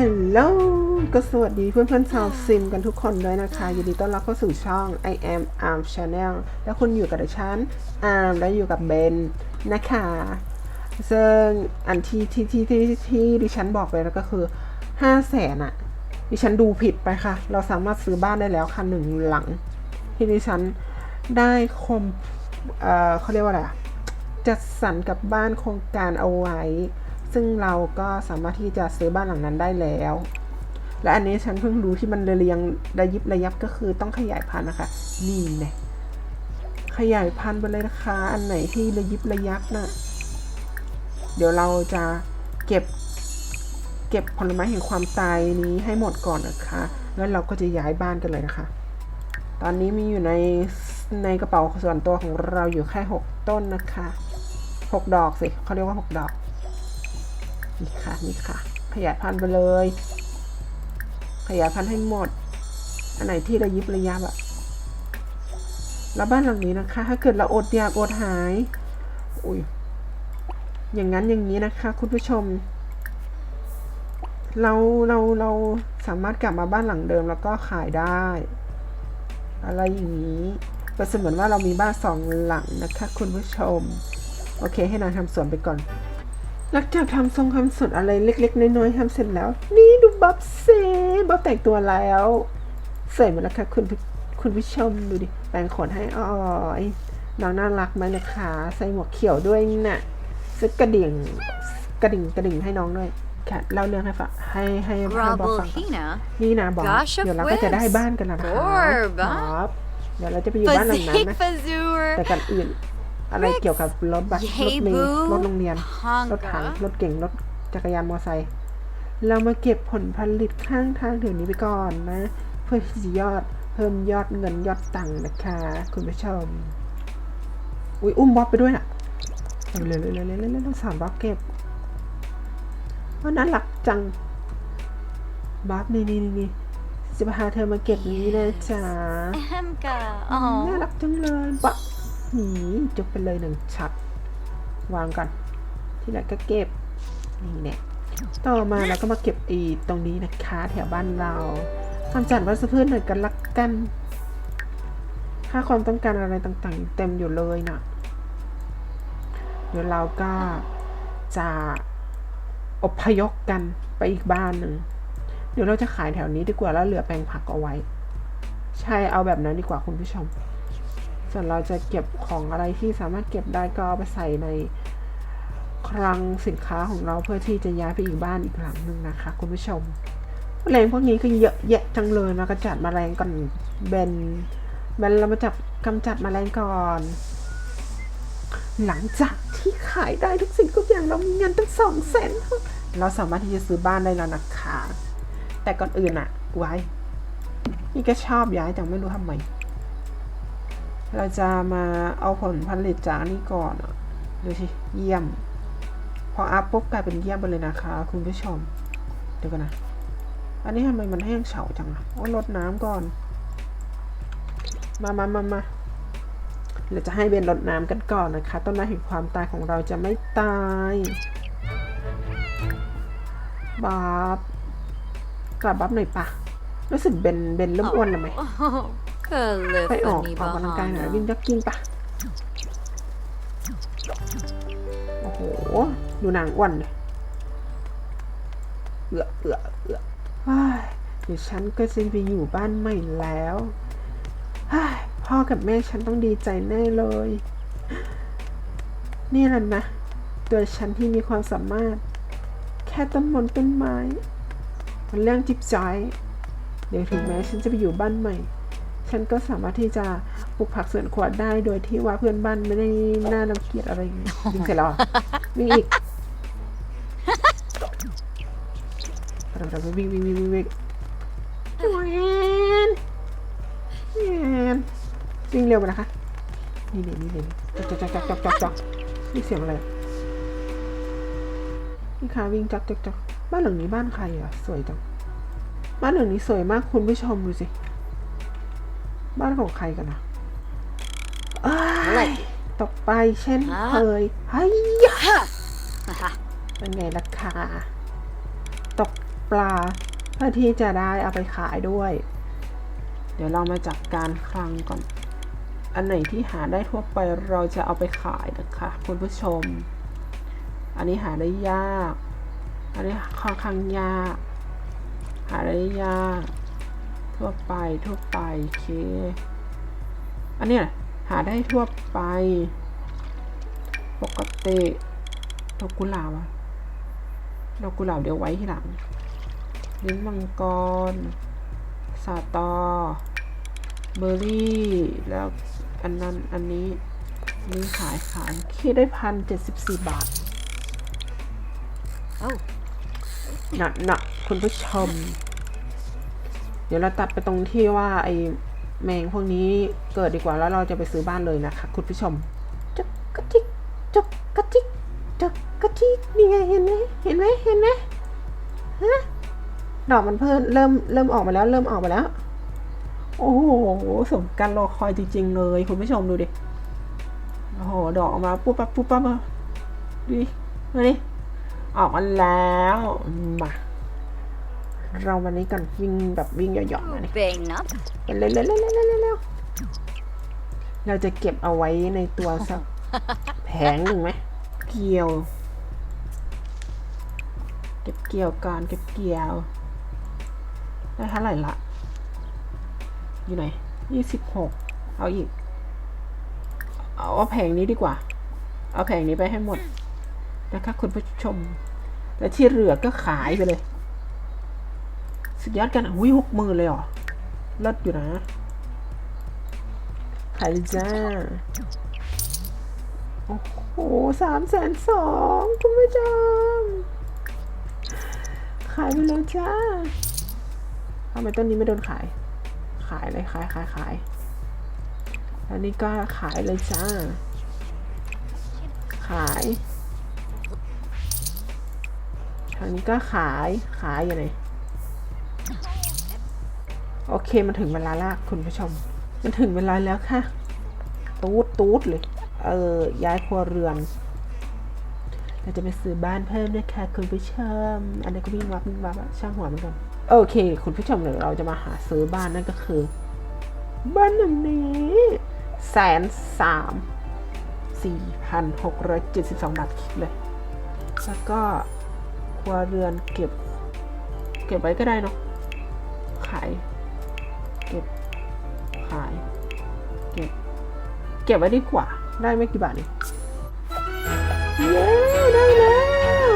ฮัลโหล ก็สวัสดีเพื่อนๆชาวซิมกันทุกคนด้วยนะคะ ยินดีต้อนรับเข้าสู่ช่อง I am Arm Channel แล้วคุณอยู่กับดิฉัน Arm และอยู่กับเบนนะคะ ซึ่งอันที่ที่ที่ที่ที่ดิฉันบอกไปแล้วก็คือ5 0 0แสนอะดิฉันดูผิดไปค่ะ เราสามารถซื้อบ้านได้แล้วค่ะหนึ่งหลัง ที่ดิฉันได้คมเอ่อเขาเรียกว่าอะไรอะจัดสรรกับบ้านโครงการเอาไว้ ซึ่งเราก็สามารถที่จะซื้อบ้านหลังนั้นได้แล้ว และอันนี้ฉันเพิ่งรู้ที่มันเรียงระยิบระยับก็คือต้องขยายพันธุ์นะคะ นี่แน่ขยายพันธุ์ไปเลยนะคะ อันไหนที่ระยิบระยับน่ะเดี๋ยวเราจะเก็บเก็บผลไม้แห่งความตายนี้ให้หมดก่อนนะคะ แล้วเราก็จะย้ายบ้านกันเลยนะคะ ตอนนี้มีอยู่ในในกระเป๋าส่วนตัวของเราอยู่แค่หกต้นนะคะหกดอกสิเขาเรียกว่าหกดอก นี่ค่ะนี่ค่ะ ขยายพันธุ์ไปเลย ขยายพันธุ์ให้หมด อันไหนที่ระยิบระยับอะแล้วบ้านหลังนี้นะคะ ถ้าเกิดเราอดอยากอดหาย อุ้ยอย่างนั้นอย่างนี้นะคะ คุณผู้ชม เราเราเราสามารถกลับมาบ้านหลังเดิมแล้วก็ขายได้ อะไรอย่างนี้เป็เสมือนว่าเรามีบ้านสองหลังนะคะ คุณผู้ชม โอเค ให้นางทำสวนไปก่อน หลังจากทำทรงทำสวนอะไรเล็ก ๆ น้อยๆทำเสร็จแล้ว นี่ดูบ๊อบเซ่บ๊อบแต่งตัวแล้วสวยหมดแล้วค่ะคุณผู้คุณผู้ชมดูดิแปรงขนให้อ้อยน้องน่ารักไหมนะคะ ใส่หมวกเขียวด้วยน่ะซื้อกระดิ่งกระดิ่งกระดิ่งให้น้องด้วยค่ะเล่าเรื่องให้ฟังให้ให้ให้บ๊อบฟังก่อน Grabblehina. นี่นะบ๊อบ Gosh, of เดี๋ยวเราก็จะได้ whiz. บ้านกันแล้วนะคะ Orb. บ๊อบเดี๋ยวเราจะไปอยู่บ้านหลังนั้น Fazig นะ Fazur. แต่กันอื่น อะไรเกี่ยวกับรถบัสรถ Hey เมล์ boo. รถโรงเรียน รถถัง Honga. รถเก่งรถจักรยานมอเตอร์ไซค์เรามาเก็บผลผลิตข้างทางเดี๋ยวนี้ไปก่อนนะ เพื่อที่จะยอดเพิ่มยอดเงินยอดตังค์นะคะ คุณผู้ชมอุ้ยอุ้มบ๊อบไปด้วยน่ะเอาเลยเลยเลยเลยเลยต้องสามบ๊อบเก็บว่าน่ารักจังบ๊อบนี่นี่นี่นี่จะพาเธอมาเก็บนี้นะจ๊ะ Hemka. น่า Oh. รักจังเลยบะ หนีจบไปเลยหนึ่งชัดวางก่อน ที่ไหนก็เก็บ นี่เนี่ยต่อมาเราก็มาเก็บอีตรงนี้นะคะ แถวบ้านเรากำจัดวัชพืชหน่อยกันละกัน ค่าความต้องการอะไรต่างๆ เต็มอยู่เลยนะเดี๋ยวเราก็จะอพยพกันไปอีกบ้านหนึ่ง เดี๋ยวเราจะขายแถวนี้ดีกว่าแล้วเหลือแปลงผักเอาไว้ ใช่เอาแบบนั้นดีกว่าคุณผู้ชม ส่วนเราจะเก็บของอะไรที่สามารถเก็บได้ก็เอาไปใส่ในคลังสินค้าของเราเพื่อที่จะย้ายไปอีกบ้านอีกหลังหนึ่งนะคะ คุณผู้ชมแมลงพวกนี้ก็เยอะแยะจังเลยมากระจัดมแมลงก่อนเบนเบนเรามาจับกำจัดมแมลงก่อน หลังจากที่ขายได้ทุกสิ่งทุกอย่างเรามีเงินตั้งสองแสนเราสามารถที่จะซื้อบ้านได้แล้วนะคะแต่ก่อนอื่นอะไว้นี่ก็ชอบย้ายแต่ไม่รู้ทำไม เราจะมาเอาผลผลิตจากนี่ก่อนดูสิเยี่ยม พออัพปุ๊บกลายเป็นเยี่ยมไปเลยนะคะ คุณผู้ชม เดี๋ยวกันนะ อันนี้ทำไมมันแห้งเฉาจังอะโอ้ลดน้ำก่อน มามามามาเราจะให้เบนลดน้ำกันก่อนนะคะ ต้นไม้แห่งความตายของเราจะไม่ตายบ๊อบกลับบ๊อบหน่อยปะรู้สึกเบนเบนเริ่มอ้วนแล้วไหม Oh. ไปออก Kalifani ออกกำลังกายหน่อย Bahana. วิ่งจ็อกกิ้งปะโอ้โห ดูนางอ้วนเลยเอือเอือเอือว้ายเดี๋ยวฉันก็จะไปอยู่บ้านใหม่แล้วว้ายพ่อกับแม่ฉันต้องดีใจแน่เลย นี่แหละนะ ตัวฉันที่มีความสามารถ แค่ต้นมนต้นไม้ มันเรื่องจิบจอย เดี๋ยวถึงแม้ฉันจะไปอยู่บ้านใหม่ ฉันก็สามารถที่จะปลูกผักสวนครัวได้โดยที่ว่าเพื่อนบ้านไม่ได้น่ารังเกียจอะไรอย่างเงี้ยวิ่งเสร็จแล้วเหรอวิ่งอีกเราเราวิ่งวิ่งวิ่งวิ่งวิ่งแวนแวนวิ่งเร็วไปนะคะ นี่นี่นี่นี่จอกจอกจอกจอกจอกจอกนี่เสียงอะไรนี่ค่ะวิ่งจอกจอกจอกบ้านหลังนี้บ้านใครอะ สวยจัง บ้านหลังนี้สวยมากคุณผู้ชมดูสิ บ้านของใครกันนะเอ้ยตกไปเช่นเคยเฮ้ยยะ Haha. เป็นไงล่ะคะตกไปปลาเพื่อที่จะได้เอาไปขายด้วย เดี๋ยวเรามาจัดการคลังก่อน อันไหนที่หาได้ทั่วไปเราจะเอาไปขายนะคะคุณผู้ชม อันนี้หาได้ยาก อันนี้ค่อนข้างยาก หาได้ยาก ทั่วไป ทั่วไป โอเค อันเนี้ยหาได้ทั่วไป ปกติดอกกุหลาบอะดอกกุหลาบเดี๋ยวไว้ที่หลัง ลิ้นมังกร สาตอ เบอร์รี่ แล้วอันนั้น อันนี้อันนี้ขายขายคิดได้พันเจ็ดสิบสี่บาทโอ้หนักหนักคุณผู้ชมเดี๋ยวเราตัดไปตรงที่ว่าไอแมงพวกนี้เกิดดีกว่าแล้วเราจะไปซื้อบ้านเลยนะคะคุณผู้ชมจักกะจิกจักกะจิกจักกะจิกนี่ไงเห็นไหมเห็นไหมเห็นไหมฮะดอกมันเพิ่มเริ่มเริ่มออกมาแล้วเริ่มออกมาแล้ว โอ้โหสมการรอคอยจริง ๆ เลย คุณผู้ชมดูดิโอ้โหดอกออกมาปุ๊บปั๊บปุ๊บปั๊บดูดิมาดิออกมาแล้วมา เราวันนี้กันวิ่งแบบวิ่งหย่อนๆมาเนี่ย bang up เร็วๆเร็วๆเร็วๆเร็วๆเร็วๆเราจะเก็บเอาไว้ในตัวสักแผงหนึ่งไหมเกี่ยว เก็บเกี่ยวก่อนเก็บเกี่ยวได้เท่าไหร่ละอยู่ไหนยี่สิบหกเอาอีก เอาเอาแผงนี้ดีกว่า เอาแผงนี้ไปให้หมดนะคะคุณผู้ชม แต่ที่เหลือก็ขายไปเลย สุดยอดกันอุ้ยหกหมื่นเลยเหรอเลิศอยู่นะขายจ้า โอ้โหสามแสนสองคุณผู้ชมขายไปเลยจ้าทำไมต้นนี้ไม่โดนขาย ขายเลยขายขายขายแล้วนี่ก็ขายเลยจ้า ขายทางนี้ก็ขาย ขายอยู่ไหน โอเคมันถึงเวลาแล้วคุณผู้ชม มันถึงเวลาแล้วค่ะ ตูดตูดเลย เออย้ายครัวเรือน เราจะไปซื้อบ้านเพิ่มนะคะคุณผู้ชม อันนี้ก็วิ่งวับวิ่งวับช่างหัวเหมือนกันโอเค คุณผู้ชมเดี๋ยวเราจะมาหาซื้อบ้านนั่นก็คือ บ้านหลังนี้แสนสามสี่พันหกร้อยเจ็ดสิบสองบาทคิดเลย แล้วก็ครัวเรือนเก็บ เก็บไว้ก็ได้เนาะขาย ขาย เก็บ เก็บไว้ดีกว่า ได้ไม่กี่บาทเองเย้ได้แล้ว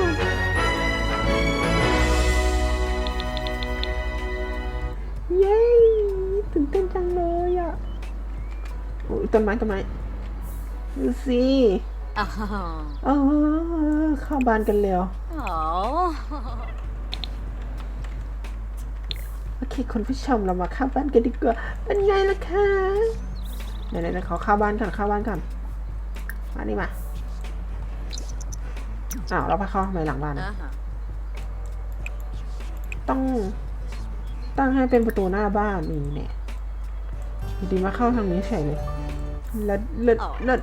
เย้ตื่นเต้นจังเลยอะโอ้ยต้นไม้ต้นไม้ดูสิ oh เออเข้าบ้านกันเร็ว oh โอเคคุณผู้ชมเรามาเข้าบ้านกันดีกว่า เป็นไงล่ะคะเดี๋ยวเดี๋ยวขอเข้าบ้านก่อนเข้าบ้านก่อนมานี่มาอ้าวเราไปเข้าทำไมหลังบ้านอะ uh-huh ต้องตั้งให้เป็นประตูหน้าบ้านนี่เนี่ยอยู่ดีมาเข้าทางนี้เฉยเลยเลิศเลิศ oh เลิศ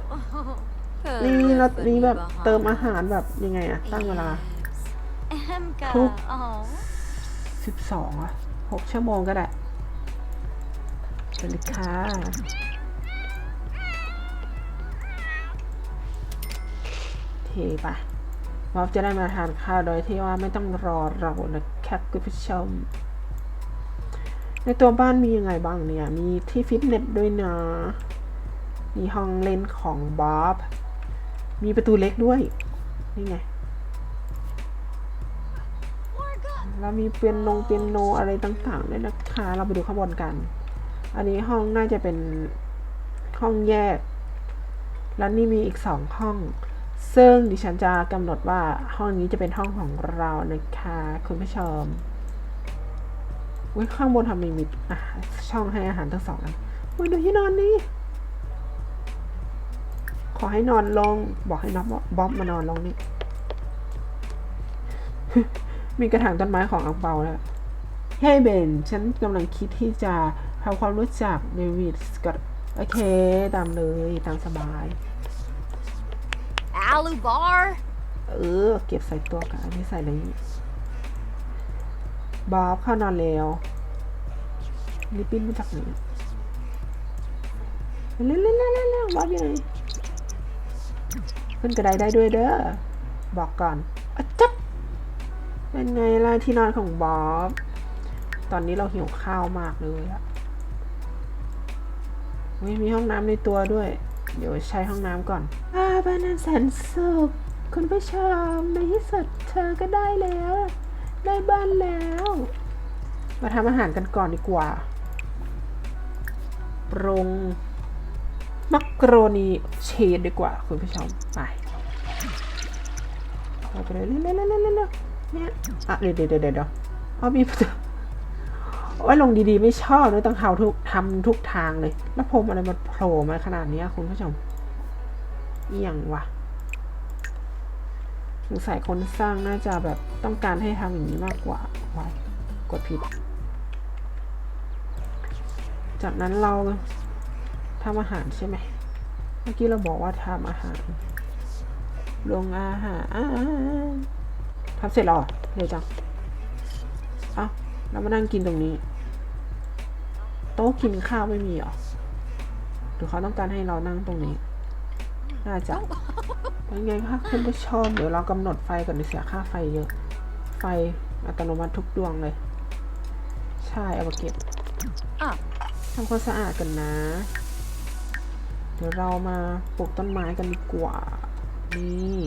นี่รถนี้แบบเติมอาหารแบบยังไงอะตั้งเวลา Emka ทุก oh สิบสองอะ หกชั่วโมงก็ได้ไปเลยค่ะเทไปวอฟจะได้มาทานข้าวโดยที่ว่าไม่ต้องรอเรานะครับคุณผู้ชม ในตัวบ้านมียังไงบ้างเนี่ย มีที่ฟิตเนสด้วยนะ มีห้องเล่นของบ๊อบ มีประตูเล็กด้วย นี่ไง แล้วมีเปียโนเปียโนอะไรต่างๆด้วยนะคะ เราไปดูข้างบนกัน อันนี้ห้องน่าจะเป็นห้องแยก แล้วนี่มีอีกสองห้อง ซึ่งดิฉันจะกำหนดว่าห้องนี้จะเป็นห้องของเรานะคะคุณผู้ชมอุ้ยข้างบนทำมีมีอะช่องให้อาหารทั้งสองอันอุ้ยดูที่นอนนี่ขอให้นอนลง บอกให้น้องบ๊อบมานอนลงนี่ มีกระถางต้นไม้ของอังเปาแล้วเฮ้ยเบน ฉันกำลังคิดที่จะทำความรู้จักเดวิดสกอตโอเค ตามเลย ตามสบาย alu bar เออ เก็บใส่ตัวกันอันนี้ใส่ในนี้บอบเข้านอนแล้วลิปปิ้นมาจากไหนเร็วเร็วเร็วเร็วเร็วบอบอยู่ไหนขึ้นกระไดได้ด้วยเด้อ บอกก่อนอะจับ เป็นไงล่ะที่นอนของบ๊อบ ตอนนี้เราหิวข้าวมากเลยอะไม่มีห้องน้ำในตัวด้วย เดี๋ยวใช้ห้องน้ำก่อนอ่าบ้านนั้นแสนสุขคุณผู้ชมในที่สุดเธอก็ได้แล้ว ได้บ้านแล้ว มาทำอาหารกันก่อนดีกว่า ปรุงมักโรนีเชดดีกว่า คุณผู้ชม ไปเอาไปเลยเร็วๆๆๆๆ เนี่ยอะเดี๋ยวเดี๋ยวเดี๋ยวเดี๋ยวเอามีประตูโอ้ยลงดีๆ ไม่ชอบเลยต้องทำทุกทำทุกทางเลย แล้วผมอะไรมันโผล่มาขนาดนี้คุณผู้ชมเอียงวะสงสัยคนสร้างน่าจะแบบต้องการให้ทำอย่างนี้มากกว่าไว้กดผิด จากนั้นเราทำอาหารใช่ไหม เมื่อกี้เราบอกว่าทำอาหารลงอาหาร ทำเสร็จแล้วเหรอเร็วจังเอ้าเรามานั่งกินตรงนี้ โต๊ะกินข้าวไม่มีเหรอหรือเขาต้องการให้เรานั่งตรงนี้ น่าจะเป็นไงคะคุณผู้ชมเดี๋ยวเรากำหนดไฟก่อนเดี๋ยวเสียค่าไฟเยอะ ไฟอัตโนมัติทุกดวงเลย ใช่เอามาเก็บอะทำความสะอาดกันนะ เดี๋ยวเรามาปลูกต้นไม้กันดีกว่า นี่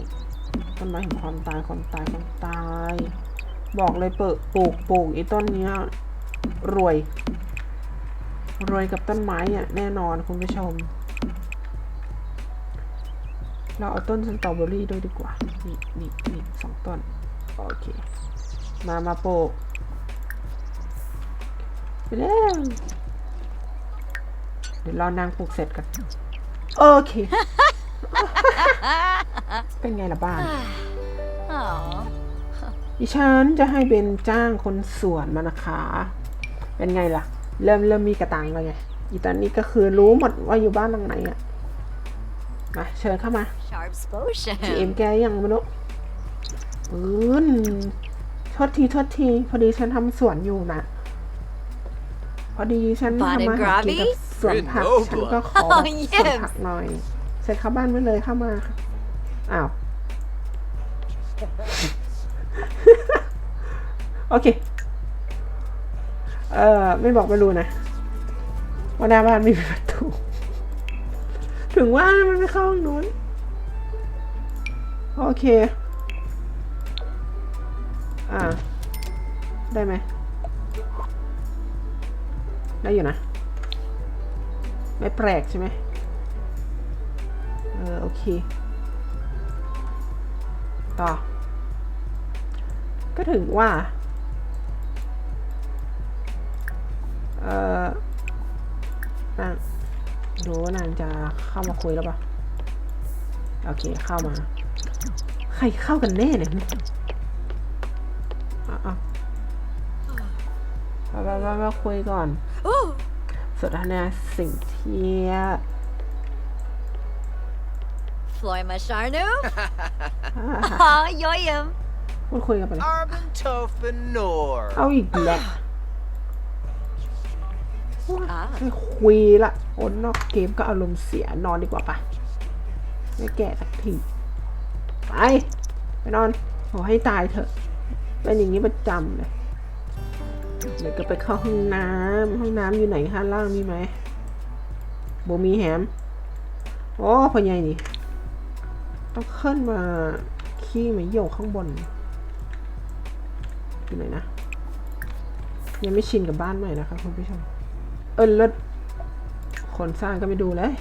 ต้นไม้แห่งความตายความตายความตาย บอกเลยเปิดปลูกปลูกไอ้ต้นเนี้ยรวย รวยกับต้นไม้อะแน่นอนคุณผู้ชม เราเอาต้นสตรอเบอรี่ด้วยดีกว่า นี่นี่นี่สองต้น โอเค มามาปลูกไปเร็วเดี๋ยวเรานางปลูกเสร็จกัน โอเค เป็นไงล่ะบ้าน Oh. ดิฉันจะให้เบนจ้างคนสวนมานะคะ เป็นไงล่ะ เริ่มเริ่มมีกระตังแล้วไงอีตอนนี้ก็คือรู้หมดว่าอยู่บ้านหลังไหนอะมาเชิญเข้ามา Sharp's potion. จีเอ็มแกยังไม่รู้ปืนโทษทีโทษที พอดีฉันทำสวนอยู่นะ พอดีฉัน Bud ทำ and มาหากินกับ Grubby? สวนผัก Grenoble ฉันก็ขอแบบ Oh, สวน yes ผักหน่อยเสร็จเข้าบ้านไว้เลยเข้ามาค่ะ อ้าว โอเค เอ่อ ไม่บอกไม่รู้นะว่าหน้าบ้านไม่มีประตู ถึงว่ามันไม่เข้าห้องนู้น โอเค อ่า ได้ไหม ได้อยู่นะ ไม่แปลกใช่ไหมเออ โอเค ต่อ ก็ถึงว่าเออนางดูว่านางจะเข้ามาคุยแล้วปะโอเคเข้ามา ใครเข้ากันแน่เนี่ยเอะมามามามาคุยก่อน Ooh. สนทนาสิ่ง เที่ย Floy Masharnu. Ah, yoyum. พูดคุยกันไปเลย Arbentofanor. เอาอีกแล้วอ่าไม่คุยละโอนนอกเกมก็อารมณ์เสียนอนดีกว่าปะไม่แก่สักทีไปไปนอนขอให้ตายเถอะ เป็นอย่างนี้ประจำเลยเดี๋ยวก็ไปเข้าห้องน้ำห้องน้ำอยู่ไหนข้างล่างมีไหมโบมีแฮมโอ้พ่อใหญ่นี่ ต้องขึ้นมาขี้มาโยกข้างบนอยู่ไหนนะ ยังไม่ชินกับบ้านใหม่นะคะคุณผู้ชม เออแล้วคนสร้างก็ไม่ดูเลย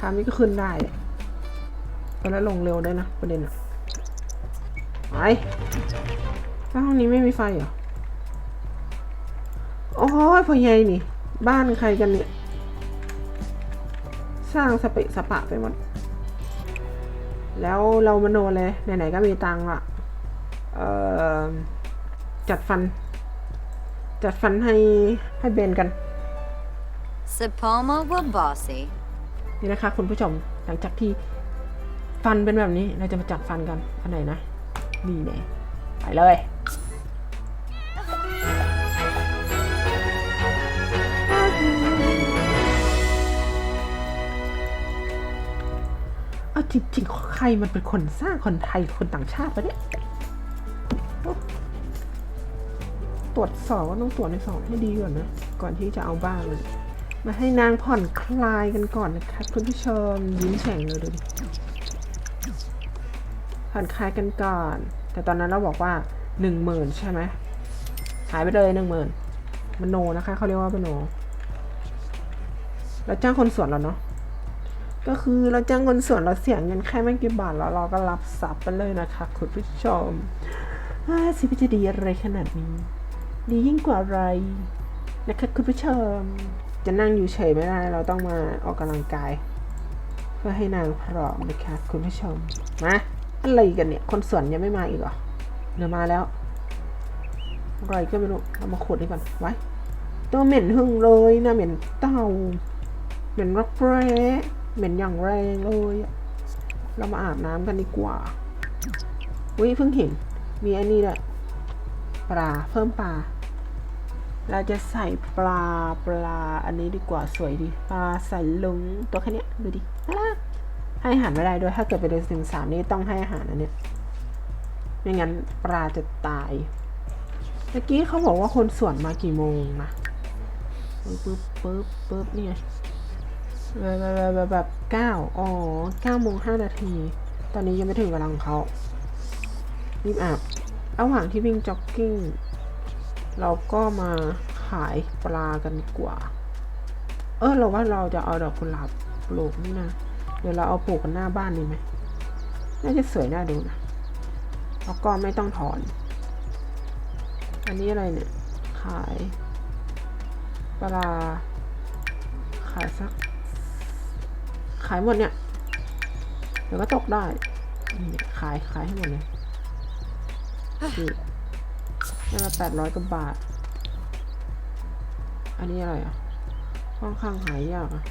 ทางนี้ก็ขึ้นได้แล้วลงเร็วได้ยนะประเด็นอะไปแล้วห้องนี้ไม่มีไฟเหรอ โอ้ยพ่อใหญ่นี่ บ้านใครกันเนี่ย สร้างสเปะสปะไปหมด แล้วเรามโนเลย ไหนๆก็มีตังค์ละเอ่อจัดฟัน จัดฟันให้ให้เบนกัน Sapoma Wabasi. นี่นะคะคุณผู้ชมหลังจากที่ฟันเป็นแบบนี้เราจะมาจัดฟันกันอันไหนนะ นี่แน่ไปเลย จริงๆใครมันเป็นคนสร้างคนไทยคนต่างชาติปะเนี่ยตรวจสอบว่าต้องตรวจในสอบให้ดีก่อนนะ ก่อนที่จะเอาบ้างเลย มาให้นางผ่อนคลายกันก่อนนะคะคุณผู้ชมยิ้มแฉ่งเลยดูดิผ่อนคลายกันก่อน แต่ตอนนั้นเราบอกว่าหนึ่งหมื่นใช่ไหมหายไปเลยหนึ่งหมื่นมโนนะคะเขาเรียกว่ามโนเราจ้างคนสวนเราเนาะ ก็คือเราจ้างคนส่วนเราเสียเงินแค่ไม่กี่บาทแล้วเราก็รับสับไปเลยนะคะคุณผู้ชมอ่าชีวิจะดีอะไรขนาดนี้ ดียิ่งกว่าอะไรนะคะคุณผู้ชม จะนั่งอยู่เฉยไม่ได้เราต้องมาออกกำลังกาย เพื่อให้นางพร้อมนะคะคุณผู้ชมมาอะไรกันเนี่ย คนสวนยังไม่มาอีกเหรอเดี๋ยวมาแล้วอะไรก็ไม่รู้เรามาขุดนี่ก่อนไว้ตัวเหม็นหึ่งเลยนะเหม็นเต่าเหม็นรักแร้ เหม็นอย่างแรงเลย เรามาอาบน้ำกันดีกว่าอุ้ยเพิ่งเห็น มีอันนี้ด้วยปลาเพิ่มปลา เราจะใส่ปลาปลาอันนี้ดีกว่าสวยดีปลาใส่ลุงตัวแค่เนี้ยดูดิให้อาหารไม่ได้ด้วยถ้าเกิดไปเดินสิงสามนี่ต้องให้อาหารอันเนี้ยไม่งั้นปลาจะตายเมื่อกี้เขาบอกว่าคนสวนมากี่โมงนะปึ๊บปึ๊บปึ๊บปึ๊บเนี่ย แบบแบบแบบเก้าอ๋อเก้าโมงห้านาที ตอนนี้ยังไม่ถึงเวลาของเขารีบอาบระหว่างที่วิ่งจ็อกกิ้ง เราก็มาขายปลากันดีกว่า เออ เราว่าเราจะเอาดอกกุหลาบปลูกนี่นะ เดี๋ยวเราเอาปลูกกันหน้าบ้านดีไหมน่าจะสวยน่าดูนะ แล้วก็ไม่ต้องถอน อันนี้อะไรเนี่ย ขาย ปลา ขายสัก ขายหมดเนี่ย เดี๋ยวก็ตกได้ ขายขายให้หมดเลยนี่ละแปดร้อยกว่าบาท อันนี้อะไรอะค่อนข้างหายยากอะ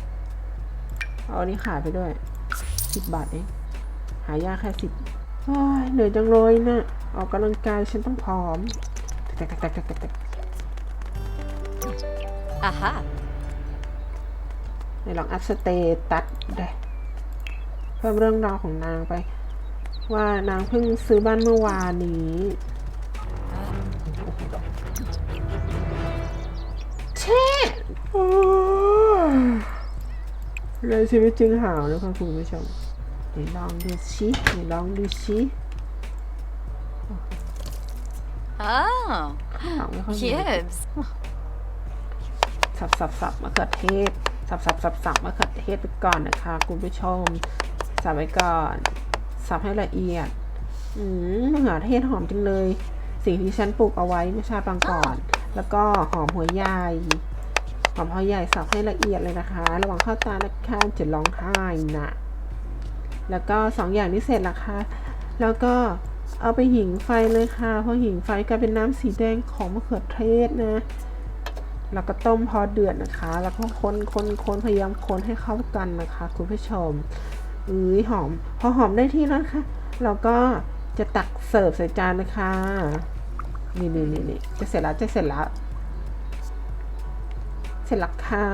เอาอันนี้ขายไปด้วยสิบบาทเอง หายากแค่สิบเหนื่อยจังเลยนะ่ะออกกำลังกายฉันต้องพร้อมแตกแตกแตกแตกแตกแตก Aha. ในลองอัพสเตตัสได้เพิ่มเรื่องราวของนางไป ว่านางเพิ่งซื้อบ้านเมื่อวานนี้เช่โอ้ยเลยชีวิตจริงหาวนะคะคุณผู้ชมเดี๋ยวลองดูชิเดี๋ยวลองดูชิ Oh. ข่าวไม่ค่อยมี Gibbs. สับสับสับมะเขือเทศ สับสับสับสับมะเขือเทศไปก่อนนะคะ คุณผู้ชม สับไว้ก่อน สับให้ละเอียด อืมมะเขือเทศหอมจังเลย สิ่งที่ฉันปลูกเอาไว้เมื่อชาติปางก่อน แล้วก็หอมหัวใหญ่หอมหัวใหญ่สับให้ละเอียดเลยนะคะ ระวังเข้าตานะคะจะร้องไห้นะแล้วก็สองอย่างนี้เสร็จละคะแล้วก็เอาไปหิงไฟเลยค่ะ เพราะหิงไฟกลายเป็นน้ำสีแดงของมะเขือเทศนะ แล้วก็ต้มพอเดือดนะคะ แล้วก็คนคนคนพยายามคนให้เข้ากันนะคะ คุณผู้ชมอุ้ยหอม พอหอมได้ที่แล้วนะคะเราก็จะตักเสิร์ฟใส่จานนะคะ นี่นี่นี่นี่จะเสร็จแล้วจะเสร็จแล้ว เสร็จแล้วค่ะ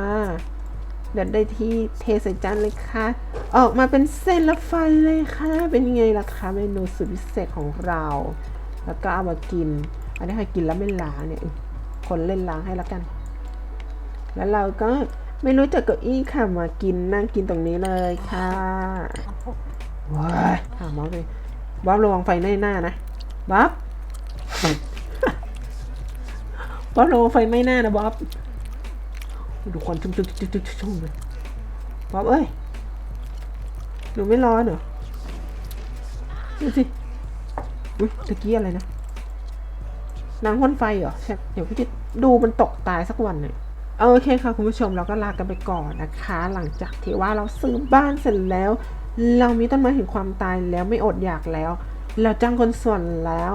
เดี๋ยวได้ที่เทใส่จานเลยค่ะ ออกมาเป็นเส้นละไฟเลยค่ะ เป็นยังไงล่ะคะเมนูสุดพิเศษของเรา แล้วก็เอามากิน อันนี้ใครกินแล้วไม่ล้างเนี่ย คนเล่นล้างให้แล้วกัน แล้วเราก็ไม่รู้จักเก้าอี้ค่ะมากินนั่งกินตรงนี้เลยค่ะว้ายถามบ๊อบเลยบ๊อบระวังไฟในหน้านะบ๊อบบ๊อบระวังไฟไหม้หน้านะบ๊อบดูควันชุ่มชุ่มชุ่มชุ่มชุ่มเลยบ๊อบเอ้ยหนูไม่ร้อนเหรอดูสิอุ้ยตะกี้อะไรนะนางพ่นไฟเหรอใช่เดี๋ยวพี่จะดูมันตกตายสักวันหนึ่ง โอเคค่ะคุณผู้ชมเราก็ลากันไปก่อนนะคะ หลังจากที่ว่าเราซื้อบ้านเสร็จแล้ว เรามีต้นไม้ถึงความตายแล้วไม่อดอยากแล้ว เราจ้างคนส่วนแล้ว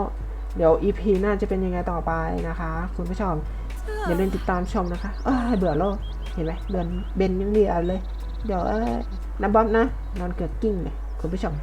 เดี๋ยว EP หน้าจะเป็นยังไงต่อไปนะคะ คุณผู้ชมอย่าลืมติดตามชมนะคะเอ้ยเบื่อโลกเห็นไหมเดือนเบนยังเดียวเลย เดี๋ยวเอ้ยน้ำบ๊อบนะ นอนเกือกกิ้งเลยคุณผู้ชม